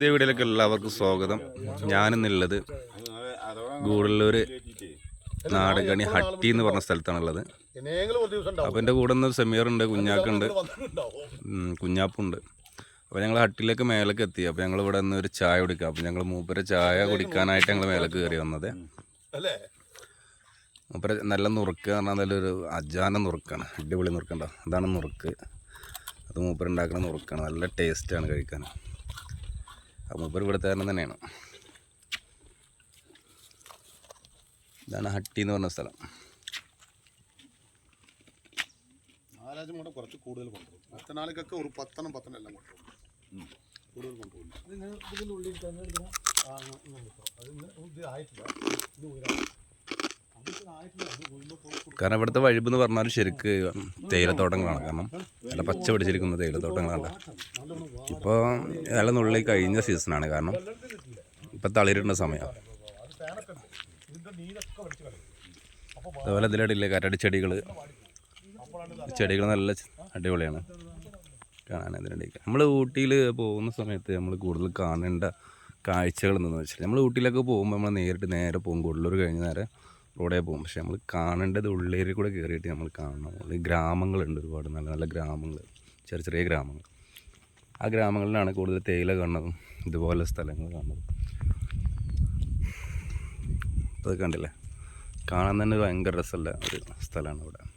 പുതിയ വീഡിയോയിലേക്ക് എല്ലാവർക്കും സ്വാഗതം. ഞാനിന്നുള്ളത് ഗൂഡല്ലൂർ നാടകണി ഹട്ടി എന്ന് പറഞ്ഞ സ്ഥലത്താണുള്ളത്. അപ്പം എന്റെ കൂടെ നിന്ന് സെമീറുണ്ട് കുഞ്ഞാക്കുണ്ട്. കുഞ്ഞാപ്പുണ്ട്. അപ്പോൾ ഞങ്ങൾ ഹട്ടിലേക്ക് മേലേക്ക് എത്തി. അപ്പോൾ ഞങ്ങൾ ഇവിടെ നിന്ന് ഒരു ചായ കുടിക്കുക അപ്പോൾ ഞങ്ങൾ മൂപ്പര് ചായ കുടിക്കാനായിട്ട് ഞങ്ങൾ മേലേക്ക് കയറി വന്നത്. മൂപ്പര് നല്ല നുറുക്ക് പറഞ്ഞാൽ നല്ലൊരു അജാന നുറുക്കാണ്. അടിപൊളി നുറുക്കുണ്ടോ അതാണ് നുറുക്ക്. അത് മൂപ്പരുണ്ടാക്കുന്ന നുറുക്കാണ്. നല്ല ടേസ്റ്റാണ് കഴിക്കാൻ. ആ മൂപ്പർ ഇവിടുത്തെ കാരണം തന്നെയാണ്. ഇതാണ് ഹട്ടി എന്ന് പറഞ്ഞ സ്ഥലം. ആരാജും കൂടെ കുറച്ച് കൂടുതൽ കൊണ്ടുപോകും. മറ്റന്നാളിക്കൊക്കെ ഒരു പത്തെണ്ണം പത്തെണ്ണം എല്ലാം കൊണ്ടുപോകും കൂടുതൽ കൊണ്ടുപോകും. ഇങ്ങനെ വെച്ചോ. അത് ആയിട്ടില്ല. ഇത് ഉയരാം അതിന് ആയിട്ടില്ല അത് ഉയർന്നു പോകും കാരണം ഇവിടുത്തെ വഴിപ്പെന്ന് പറഞ്ഞാൽ ശരിക്ക് തേയിലത്തോട്ടങ്ങളാണ്. കാരണം നല്ല പച്ച പിടിച്ചിരിക്കുന്ന തേയിലത്തോട്ടങ്ങളാണ്. ഇപ്പോൾ നല്ല നുള്ളി കഴിഞ്ഞ സീസണാണ് കാരണം ഇപ്പം തളിരിടുന്ന സമയം. ഇതിന്റെ നീരൊക്കെ വലിച്ചു കളയും അതുപോലെ ഇതിലടിയില്ലേ കരടി ചെടികൾ ചെടികൾ നല്ല അടിപൊളിയാണ്. കാണാൻ അതിനിടയ്ക്ക് നമ്മൾ ഊട്ടിയിൽ പോകുന്ന സമയത്ത് നമ്മൾ കൂടുതൽ കാണേണ്ട കാഴ്ചകൾ എന്തെന്ന് വെച്ചാൽ നമ്മൾ ഊട്ടിയിലൊക്കെ പോകുമ്പോൾ നമ്മൾ നേരിട്ട് നേരെ പോകും. കൂടുതലൂർ കഴിഞ്ഞ നേരെ റോഡേ പോകും. പക്ഷെ നമ്മൾ കാണേണ്ടത് ഉള്ളേരിൽ കൂടെ കയറിയിട്ട് നമ്മൾ കാണണം. ഗ്രാമങ്ങളുണ്ട് ഒരുപാട് നല്ല നല്ല ഗ്രാമങ്ങൾ ചെറിയ ചെറിയ ഗ്രാമങ്ങൾ ആ ഗ്രാമങ്ങളിലാണ് കൂടുതൽ തേയില കാണുന്നതും ഇതുപോലെ സ്ഥലങ്ങൾ കാണുന്നതും. അത് കണ്ടില്ലേ? കാണാൻ തന്നെ ഭയങ്കര രസമുള്ള ഒരു സ്ഥലമാണ് ഇവിടെ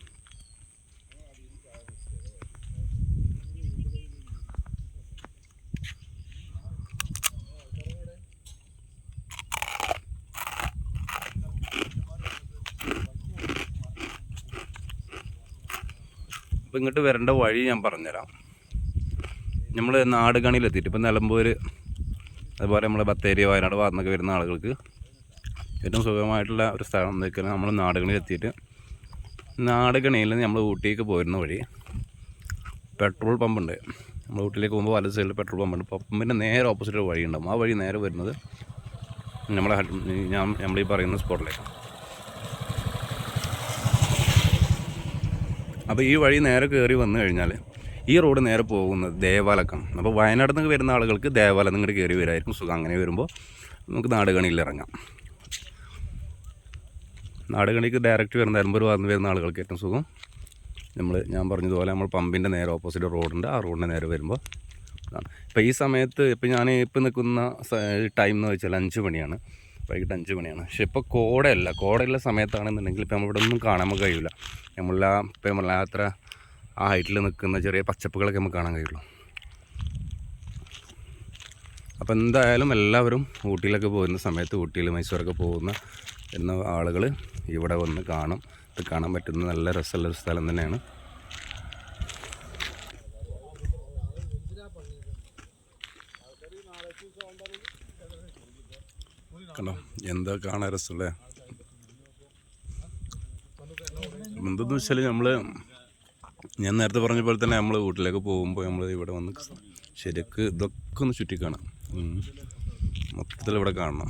അപ്പോൾ ഇങ്ങോട്ട് വരേണ്ട വഴി ഞാൻ പറഞ്ഞുതരാം. നമ്മൾ നാടുകണിയിലെത്തിയിട്ട് ഇപ്പം നിലമ്പൂർ അതുപോലെ നമ്മൾ ബത്തേരി വയനാട് ഭാഗത്തുനിന്നൊക്കെ വരുന്ന ആളുകൾക്ക് ഏറ്റവും സുഖമായിട്ടുള്ള ഒരു സ്ഥലം എന്ന് വെച്ചാൽ നമ്മൾ നാടുകണിയിലെത്തിയിട്ട് നാടുകണിയിൽ നിന്ന് നമ്മൾ ഊട്ടിക്ക് പോരുന്ന വഴി പെട്രോൾ പമ്പുണ്ട്. നമ്മൾ ഊട്ടിയിലേക്ക് പോകുമ്പോൾ വലത് സൈഡിൽ പെട്രോൾ പമ്പുണ്ട്. പമ്പിന്റെ നേരെ ഓപ്പോസിറ്റ് ഒരു വഴി ആ വഴി നേരെ വരുന്നത് നമ്മളെ ഞാൻ നമ്മൾ ഈ പറയുന്ന സ്പോട്ടിലേക്കാണ് അപ്പോൾ ഈ വഴി നേരെ കയറി വന്നു കഴിഞ്ഞാൽ ഈ റോഡ് നേരെ പോകുന്നത് ദേവാലക്കാണ് അപ്പോൾ വയനാട് നിന്ന് വരുന്ന ആളുകൾക്ക് ദേവാലയം ഇങ്ങോട്ട് കയറി വരായിരിക്കും സുഖം. അങ്ങനെ വരുമ്പോൾ നമുക്ക് നാടുകണിയിൽ ഇറങ്ങാം. നാടുകണിക്ക് ഡയറക്റ്റ് വരുന്ന നിലമ്പൂർ വന്ന് വരുന്ന ആളുകൾക്ക് ഏറ്റവും സുഖം. നമ്മൾ ഞാൻ പറഞ്ഞതുപോലെ നമ്മൾ പമ്പിന്റെ നേരെ ഓപ്പോസിറ്റ് റോഡുണ്ട്. ആ റോഡിന്റെ നേരെ വരുമ്പോൾ ഇതാണ്. ഇപ്പോൾ ഈ സമയത്ത് ഇപ്പോൾ ഞാൻ ഇപ്പോൾ നിൽക്കുന്ന ടൈം എന്ന് വെച്ചാൽ അഞ്ച് മണിയാണ്. വൈകിട്ട് അഞ്ച് മണിയാണ്. പക്ഷെ ഇപ്പോൾ കോടയല്ല. കോടയുള്ള സമയത്താണെന്നുണ്ടെങ്കിൽ ഇപ്പോൾ നമ്മളിവിടെ ഒന്നും കാണാൻ നമുക്ക് കഴിയില്ല നമ്മളാ ഇപ്പോൾ നമ്മളാ അത്ര ആ ഹൈറ്റിൽ നിൽക്കുന്ന ചെറിയ പച്ചപ്പുകളൊക്കെ നമുക്ക് കാണാൻ കഴിയുള്ളൂ. അപ്പോൾ എന്തായാലും എല്ലാവരും ഊട്ടിയിലൊക്കെ പോകുന്ന സമയത്ത് ഊട്ടിയിൽ മൈസൂരൊക്കെ പോകുന്ന എന്ന ആളുകൾ ഇവിടെ വന്ന് കാണും. ഇത് കാണാൻ പറ്റുന്ന നല്ല രസമുള്ള ഒരു സ്ഥലം തന്നെയാണ്. കണ്ടോ? എന്താ കാണാൻ രസമല്ലേ? എന്തെന്ന് വെച്ചാൽ നമ്മൾ ഞാൻ നേരത്തെ പറഞ്ഞ പോലെ തന്നെ നമ്മൾ വീട്ടിലേക്ക് പോകുമ്പോൾ നമ്മൾ ഇവിടെ വന്ന് ശരിക്ക് ഇതൊക്കെ ഒന്ന് ചുറ്റി കാണാം മൊത്തത്തിൽ ഇവിടെ കാണണം.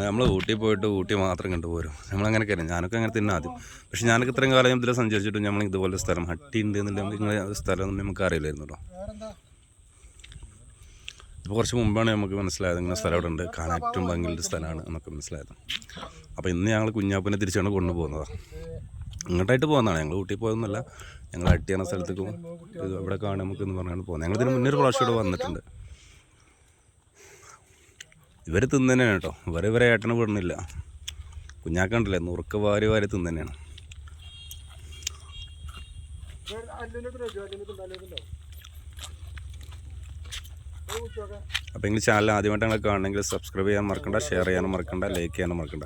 നമ്മൾ ഊട്ടി പോയിട്ട് ഊട്ടി മാത്രം കണ്ടുപോരും നമ്മളങ്ങനെ കയറി. ഞാനൊക്കെ അങ്ങനെ തന്നെ ആദ്യം. പക്ഷേ ഞാനൊക്കെ ഇത്രയും കാലം ഇതിൽ സഞ്ചരിച്ചിട്ടും നമ്മൾ ഇതുപോലെ സ്ഥലം ഹട്ടി ഉണ്ട് എന്നുണ്ടെങ്കിൽ നിങ്ങളെ സ്ഥലം നമുക്ക് അറിയില്ലായിരുന്നു ഇപ്പോൾ കുറച്ച് മുമ്പാണ് നമുക്ക് മനസ്സിലായത് ഇങ്ങനെ സ്ഥലം അവിടെ ഉണ്ട് കാണാൻ ഏറ്റവും ഭംഗിയുള്ള സ്ഥലമാണ് എന്നൊക്കെ മനസ്സിലായത്. അപ്പോൾ ഇന്ന് ഞങ്ങൾ കുഞ്ഞാപ്പനെ തിരിച്ചാണ് കൊണ്ടുപോകുന്നത്. ഇങ്ങോട്ടായിട്ട് പോകുന്നതാണ് ഞങ്ങൾ ഊട്ടി പോയതൊന്നുമല്ല. ഞങ്ങൾ അട്ടി എന്ന സ്ഥലത്തേക്കും ഇവിടെ കാണാൻ നമുക്ക് എന്ന് പറഞ്ഞാണ് പോകുന്നത് ഞങ്ങൾ ഇതിന് മുന്നേ ഒരു പ്രാവശ്യം ഇവിടെ വന്നിട്ടുണ്ട്. ഇവർ തിന്നന്നെയാണ് കേട്ടോ. ഇവരെ ഇവരെ ഏട്ടനെ വിടുന്നില്ല. കുഞ്ഞാക്കണ്ടല്ലേ നുറുക്ക വാരി വാരി തിന്നന്നെയാണ്. അപ്പോൾ ഇങ്ങനെ ചാനൽ ആദ്യമായിട്ട് ഞങ്ങൾ കാണണമെങ്കിൽ സബ്സ്ക്രൈബ് ചെയ്യാൻ മറക്കണ്ട ഷെയർ ചെയ്യാനും മറക്കണ്ട ലൈക്ക് ചെയ്യാനും മറക്കണ്ട.